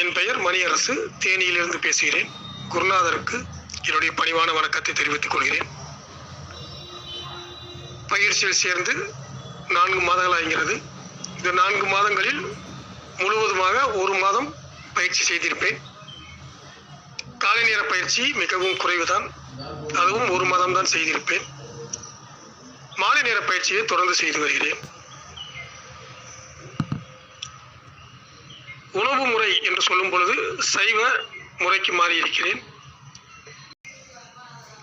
என் பெயர் மணியரசு. தேனியிலிருந்து பேசுகிறேன். குருநாதருக்கு என்னுடைய பணிவான வணக்கத்தை தெரிவித்துக் கொள்கிறேன். பயிற்சியில் சேர்ந்து நான்கு மாதங்கள் ஆகிறது. இந்த நான்கு மாதங்களில் முழுவதுமாக ஒரு மாதம் பயிற்சி செய்திருப்பேன். காலை நேர பயிற்சி மிகவும் குறைவுதான். அதுவும் ஒரு மாதம் தான் செய்திருப்பேன். மாலை நேர பயிற்சியை தொடர்ந்து செய்து வருகிறேன். உணவு முறை என்று சொல்லும் பொழுது சைவ முறைக்கு மாறி இருக்கிறேன்.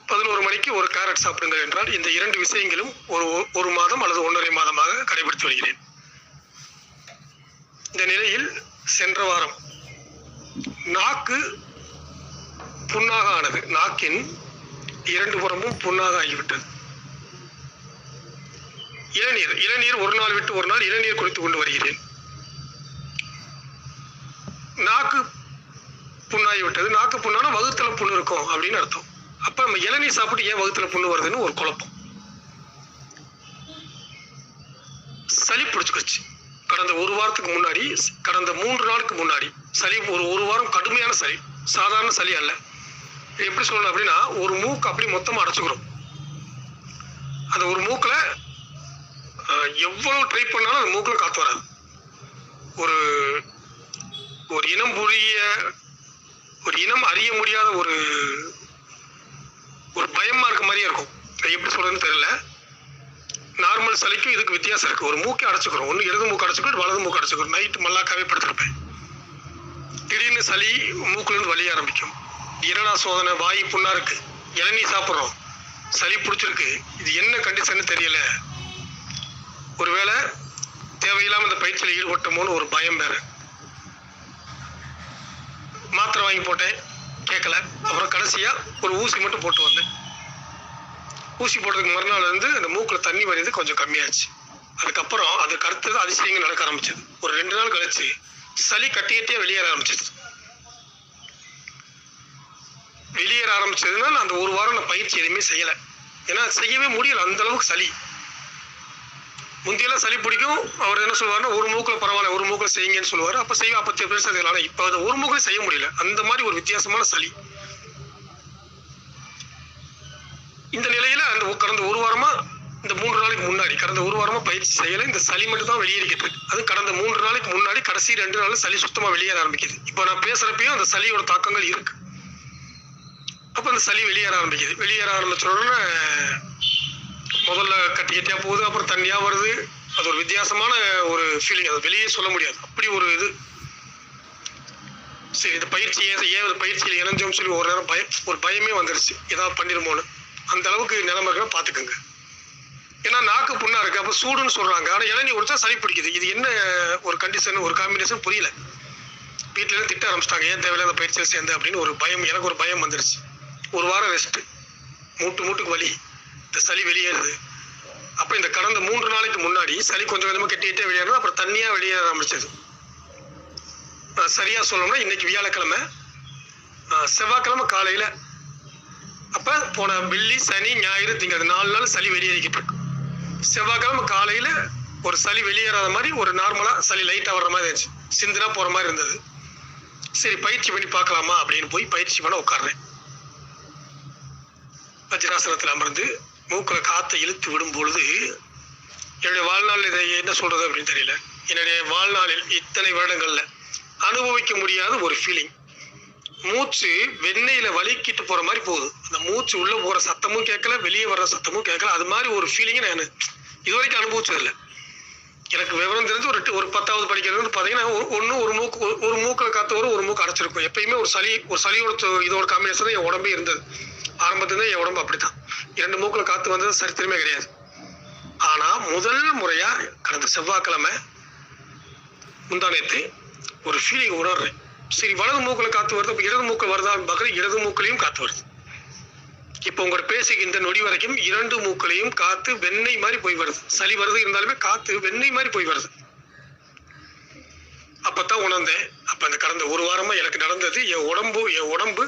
பதினோரு மணிக்கு ஒரு கேரட் சாப்பிடுங்கள் என்றால் இந்த இரண்டு விஷயங்களும் ஒரு ஒரு மாதம் அல்லது ஒன்றரை மாதமாக கடைபிடித்து வருகிறேன். இந்த நிலையில் சென்ற வாரம் நாக்கு புண்ணாக ஆனது. நாக்கின் இரண்டு புறமும் புண்ணாக ஆகிவிட்டது. இளநீர் இளநீர் ஒரு நாள் விட்டு ஒரு நாள் இளநீர் குடித்துக் கொண்டு வருகிறேன். நாக்கு புண்ணாகி விட்டது. நாக்கு புண்ணானா வகுத்துல புண்ணு இருக்கும் அப்படின்னு அர்த்தம். அப்ப நம்ம இளநீர் சாப்பிட்டு ஏன் வகுத்துல புண்ணு வருதுன்னு ஒரு குழப்பம். சளி பிடிச்சிக்கிச்சு. கடந்த ஒரு வாரத்துக்கு முன்னாடி கடந்த மூன்று நாளுக்கு முன்னாடி சளி ஒரு ஒரு வாரம் கடுமையான சளி. சாதாரண சளி அல்ல. எப்படி சொல்லணும் அப்படின்னா ஒரு மூக்கு அப்படி மொத்தமாக அடைச்சிக்கிறோம். அந்த ஒரு மூக்கில் எவ்வளோ ட்ரை பண்ணாலும் அந்த மூக்கில் காற்று வராது. ஒரு இனம் புரிய ஒரு இனம் அறிய முடியாத ஒரு ஒரு பயமா இருக்க மாதிரியே இருக்கும். எப்படி சொல்றதுன்னு தெரியல. நார்மல் சளிக்கும் இதுக்கு வித்தியாசம் இருக்குது ஒரு மூக்கை அடைச்சிக்கிறோம். ஒன்று இடது மூக்கு அடைச்சிக்கிறோம் வலது மூக்கு அடைச்சிக்கிறோம். நைட்டு மல்லாக்காவே படுத்திருப்பேன். திடீர்னு சளி மூக்குலேருந்து வலிய ஆரம்பிக்கும். இரடா சோதனை? வாய் புண்ணா இருக்கு. இளநீ சாப்பிட்றோம். சளி பிடிச்சிருக்கு. இது என்ன கண்டிஷன் தெரியல. ஒருவேளை தேவையில்லாம இந்த பயிற்சியில் ஈடுபட்டோமோன்னு ஒரு பயம் வேறு. மாத்திரை வாங்கி போட்டேன். கேட்கல அப்புறம் கடைசியாக ஒரு ஊசி மட்டும் போட்டு வந்தேன். ஊசி போட்டதுக்கு மறுநாள் வந்து அந்த மூக்கில் தண்ணி வரையது கொஞ்சம் கம்மியாச்சு. அதுக்கப்புறம் அதுக்கு அடுத்தது அதிசயங்கள் நடக்க ஆரம்பிச்சது. ஒரு ரெண்டு நாள் கழிச்சு சளி கட்டிக்கிட்டே வெளியேற ஆரம்பிச்சது. வெளியேற ஆரம்பிச்சதுன்னா நான் அந்த ஒரு வாரம் நான் பயிற்சி எதுவுமே செய்யலை. ஏன்னா செய்யவே முடியல. அந்த அளவுக்கு சளி. முந்தியெல்லாம் சளி பிடிக்கும். அவர் என்ன சொல்லுவார்னா ஒரு மூக்கில் பரவாயில்ல ஒரு மூக்கில் செய்யுங்கன்னு சொல்லுவார். அப்போ செய்வா அப்போ பெருசா செய்யலாம். இப்போ அதை ஒரு மூக்கில் செய்ய முடியல. அந்த மாதிரி ஒரு வித்தியாசமான சளி. இந்த நிலையில அந்த கடந்த ஒரு வாரமா இந்த மூன்று நாளைக்கு முன்னாடி கடந்த ஒரு வாரமா பயிற்சி செய்யல. இந்த சளி மட்டும் தான் வெளியேறிக்கிட்டு இருக்கு. அது கடந்த மூன்று நாளைக்கு முன்னாடி கடைசி ரெண்டு நாள் சளி சுத்தமா வெளியேற ஆரம்பிக்குது. இப்போ நான் பேசுகிறப்பையும் அந்த சளியோட தாக்கங்கள் இருக்கு. அப்ப அந்த சளி வெளியேற ஆரம்பிக்குது. வெளியேற ஆரம்பிச்ச உடனே முதல்ல கட்டி போகுது அப்புறம் தண்ணியாக வருது. அது ஒரு வித்தியாசமான ஒரு ஃபீலிங் அது வெளியே சொல்ல முடியாது. அப்படி ஒரு இது. சரி இந்த பயிற்சி ஏன் ஏன் இந்த பயிற்சியில் இணைஞ்சோம்னு சொல்லி ஒரு நேரம் பயம் ஒரு பயமே வந்துடுச்சு ஏதாவது பண்ணிடுமோன்னு அந்த அளவுக்கு நிலைமை இருக்கா பார்த்துக்கோங்க. ஏன்னா நாக்கு புண்ணா இருக்கு. அப்போ சூடுன்னு சொல்கிறாங்க ஆனால் இளநீ ஒருத்தர் சளி பிடிக்குது. இது என்ன ஒரு கண்டிஷன் ஒரு காம்பினேஷன் புரியல. வீட்டிலேருந்து திட்ட ஆரம்பிச்சிட்டாங்க. ஏன் தேவையில்லாத பயிற்சியில் சேர்ந்து அப்படின்னு ஒரு பயம் எனக்கு ஒரு பயம் வந்துடுச்சு ஒரு வாரம் ரெஸ்ட்டு மூட்டு மூட்டுக்கு வலி. இந்த சளி வெளியேறுது. அப்போ இந்த கடந்த மூன்று நாளைக்கு முன்னாடி சளி கொஞ்சம் கொஞ்சமாக கட்டிக்கிட்டே வெளியேறது அப்புறம் தண்ணியாக வெளியேற ஆரம்பிச்சது. சரியாக சொல்லணும்னா இன்னைக்கு வியாழக்கிழமை செவ்வாய்க்கிழமை காலையில். அப்போ போன வெள்ளி சனி ஞாயிறு திங்கள் நாலு நாள் சளி வெளியேறிக்கிட்டு இருக்கு. செவ்வாய்க்கிழமை காலையில் ஒரு சளி வெளியேறாத மாதிரி ஒரு நார்மலாக சளி லைட்டாக வர்ற மாதிரி இருந்துச்சு சிந்தனாக போகிற மாதிரி இருந்தது. சரி பயிற்சி பண்ணி பார்க்கலாமா அப்படின்னு போய் பயிற்சி பண்ண உட்கார்றேன் வஜ்ராசனத்தில் அமர்ந்து மூக்கில் காற்றை இழுத்து விடும் பொழுது என்னுடைய வாழ்நாள் இதை என்ன சொல்கிறது அப்படின்னு தெரியல. என்னுடைய வாழ்நாளில் இத்தனை வருடங்களில் அனுபவிக்க முடியாத ஒரு ஃபீலிங் மூச்சு வெண்ணெயில வலிக்கிட்டு போற மாதிரி போகுது. அந்த மூச்சு உள்ள போற சத்தமும் கேட்கல வெளியே வர்ற சத்தமும் கேட்கல. அது மாதிரி ஒரு ஃபீலிங்கை நான் இது வரைக்கும் அனுபவிச்சதில்லை. எனக்கு விவரம் தெரிஞ்சு ஒரு ஒரு பத்தாவது படிக்கிறது வந்து பார்த்தீங்கன்னா ஒன்று ஒரு மூக்கு ஒரு- ஒரு மூக்கில் காத்து வரும் ஒரு மூக்கு அடைச்சிருக்கும். எப்பயுமே ஒரு சளி ஒரு சளியோட இதோட காம்பினேஷன் தான் என் உடம்பே இருந்தது. ஆரம்பத்துல என் உடம்பு அப்படித்தான். இரண்டு மூக்கில் காத்து வந்தது சரித்திரமே கிடையாது. ஆனால் முதல் முறையா கடந்த செவ்வாய்க்கிழமை முந்தானேத்து ஒரு ஃபீலிங் உணர்றேன். சரி வலது மூக்கில் காத்து வருது அப்போ இடது மூக்கில் வருதா? பார்க்குறேன் இடது மூக்களையும் காத்து வருது. இப்போ உங்களோட பேசிக்கு இந்த நொடி வரைக்கும் இரண்டு மூக்களையும் காத்து வெண்ணெய் மாதிரி போய் வருது. சளி வருது இருந்தாலுமே காத்து வெண்ணெய் மாதிரி போய் வருது. அப்பதான் உணர்ந்தேன். அப்ப அந்த கடந்த ஒரு வாரமா எனக்கு நடந்தது என் உடம்பு என் உடம்பு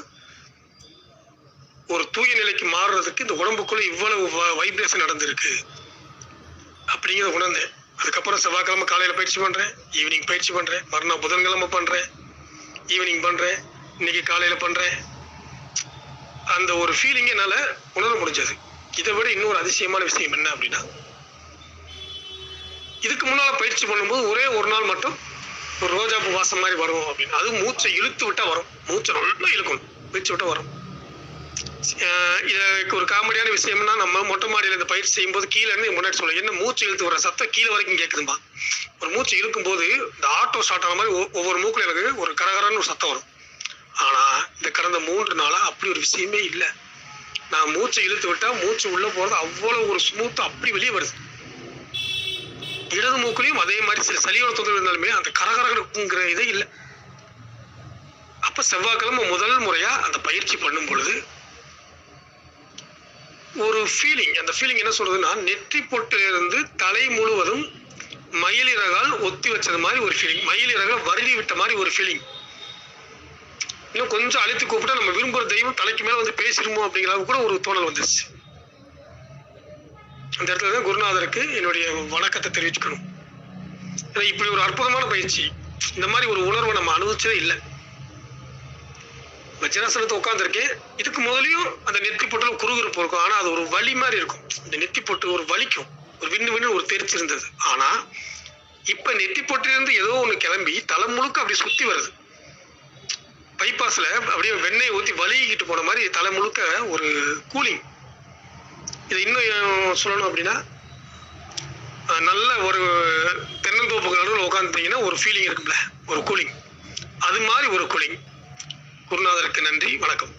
ஒரு தூய நிலைக்கு மாறுறதுக்கு இந்த உடம்புக்குள்ள இவ்வளவு வைப்ரேஷன் நடந்திருக்கு. அப்படிங்கிறத உணர்ந்தேன். அதுக்கப்புறம் செவ்வாய்க்கிழமை காலையில் பயிற்சி பண்ணுறேன் ஈவினிங் பயிற்சி பண்ணுறேன் மறுநாள் புதன்கிழமை பண்ணுறேன் ஈவினிங் பண்ணுறேன் இன்னைக்கு காலையில் பண்ணுறேன் அந்த ஒரு ஃபீலிங் என்னால் உணர முடிஞ்சது. இதை விட இன்னொரு அதிசயமான விஷயம் என்ன அப்படின்னா இதுக்கு முன்னால் பயிற்சி பண்ணும்போது ஒரே ஒரு நாள் மட்டும் ஒரு ரோஜா பூ வாசம் மாதிரி வரும் அப்படின்னு. அது மூச்சை இழுத்து விட்டால் வரும். மூச்சை நல்லா இழுக்கணும். இழுத்து விட்டால் வரும். இதுக்கு ஒரு காமெடியான விஷயம்னா நம்ம மொட்டை மாடியில் இந்த பயிற்சி செய்யும்போது கீழே இருந்து முன்னாடி சொல்ல என்ன மூச்சு இழுத்து வர சத்தம் கீழே வரைக்கும் கேட்குதுமா ஒரு மூச்சு இழுக்கும் போது இந்த ஆட்டோ ஸ்டார்ட் ஆன மாதிரி ஒவ்வொரு மூக்கில் எனக்கு ஒரு கரகரன்னு ஒரு சத்தம் வரும். ஆனால் இந்த கடந்த மூன்று நாளாக அப்படி ஒரு விஷயமே இல்லை. நான் மூச்சை இழுத்து விட்டால் மூச்சு உள்ளே போகிறது அவ்வளோ ஒரு ஸ்மூத்தாக அப்படி வெளியே வருது. இடது மூக்குலையும் அதே மாதிரி சில சளியோட தொந்தரவு இருந்தாலுமே அந்த கரகரங்கிற இதே இல்லை. அப்போ செவ்வாய்க்கிழமை முதல் முறையாக அந்த பயிற்சி பண்ணும் பொழுது ஒரு ஃபீலிங் அந்த ஃபீலிங் என்ன சொல்றதுன்னா நெற்றி பொட்டிலிருந்து தலை முழுவதும் மயிலிறகால் ஒத்தி வச்சது மாதிரி ஒரு ஃபீலிங் மயிலிறகால் வருடி விட்ட மாதிரி ஒரு ஃபீலிங் இன்னும் கொஞ்சம் அழுத்தி கூப்பிட்டா நம்ம விரும்புற தெய்வம் தலைக்கு மேலே வந்து பேசிடுமோ அப்படிங்கிற கூட ஒரு தோணல் வந்துச்சு அந்த இடத்துல தான் குருநாதருக்கு என்னுடைய வணக்கத்தை தெரிவிச்சுக்கணும். ஏன்னா இப்படி ஒரு அற்புதமான பயிற்சி இந்த மாதிரி ஒரு உணர்வை நம்ம அனுபவிச்சதே இல்லை. வஜ்ராசனத்தை உட்காந்துருக்கேன் இதுக்கு முதலையும் அந்த நெத்தி பொட்டில் குறுகுறுப்பு இருக்கும். ஆனால் அது ஒரு வலி மாதிரி இருக்கும். இந்த நெத்தி பொட்டு ஒரு வலிக்கும். ஒரு விண்ணு விண்ணு ஒரு தெரிச்சு இருந்தது. ஆனால் இப்போ நெத்தி பொட்டிலிருந்து ஏதோ ஒன்று கிளம்பி தலை முழுக்க அப்படி சுற்றி வருது. பைபாஸில் அப்படியே வெண்ணெய் ஊற்றி வலிக்கிட்டு போன மாதிரி தலை முழுக்க ஒரு கூலிங் இது இன்னும் சொல்லணும் அப்படின்னா நல்ல ஒரு தென்னந்தோப்புக்கு நடுவில் உட்காந்துட்டிங்கன்னா ஒரு ஃபீலிங் இருக்கும்ல. ஒரு கூலிங் அது மாதிரி ஒரு கூலிங் குருநாதருக்கு நன்றி. வணக்கம்.